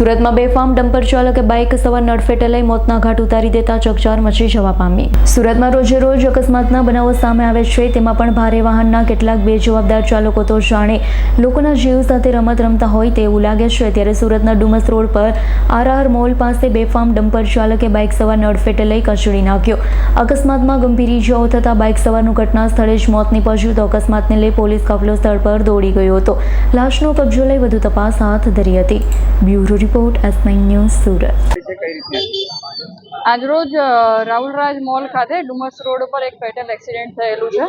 સુરતમાં બેફામ ડમ્પર ચાલકે બાઇક સવાર નડફેટે લઈ મોતના ઘાટ ઉતારી દેતા ચકચાર મચી જવા પામી. સુરતમાં રોજે રોજ અકસ્માતના બનાવો સામે આવે છે, તેમાં પણ ભારે વાહનના કેટલાક બેજવાબદાર ચાલકો તો જાણે લોકોના જીવ સાથે રમત રમતા હોય તેવું લાગે છે. ત્યારે સુરતના ડુમસ રોડ પર આરઆર મોલ પાસે બેફામ ડમ્પર ચાલકે બાઇક સવાર નડફેટે લઈ કચડી નાખ્યો. અકસ્માતમાં ગંભીર ઇજાઓ થતાં બાઇક સવારનું ઘટના સ્થળે જ મોત નીપજ્યું તો અકસ્માતને લઈ પોલીસ કાફલો સ્થળ પર દોડી ગયો હતો. લાશનો કબજો લઈ વધુ તપાસ હાથ ધરી હતી. Bureau report nine news Surat આજરોજ રાહુલરાજ મોલ ખાતે ડુમસ રોડ ઉપર એક ફેટલ એક્સિડન્ટ થયેલું છે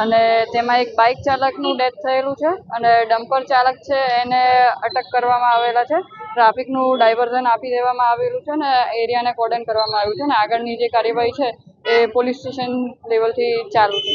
અને તેમાં એક બાઇક ચાલકનું ડેથ થયેલું છે અને ડમ્પર ચાલક છે એને અટક કરવામાં આવેલા છે. ટ્રાફિકનું ડાયવર્ઝન આપી દેવામાં આવેલું છે ને એરિયાને કોર્ડન કરવામાં આવ્યું છે ને આગળની જે કાર્યવાહી છે એ પોલીસ સ્ટેશન લેવલથી ચાલુ છે.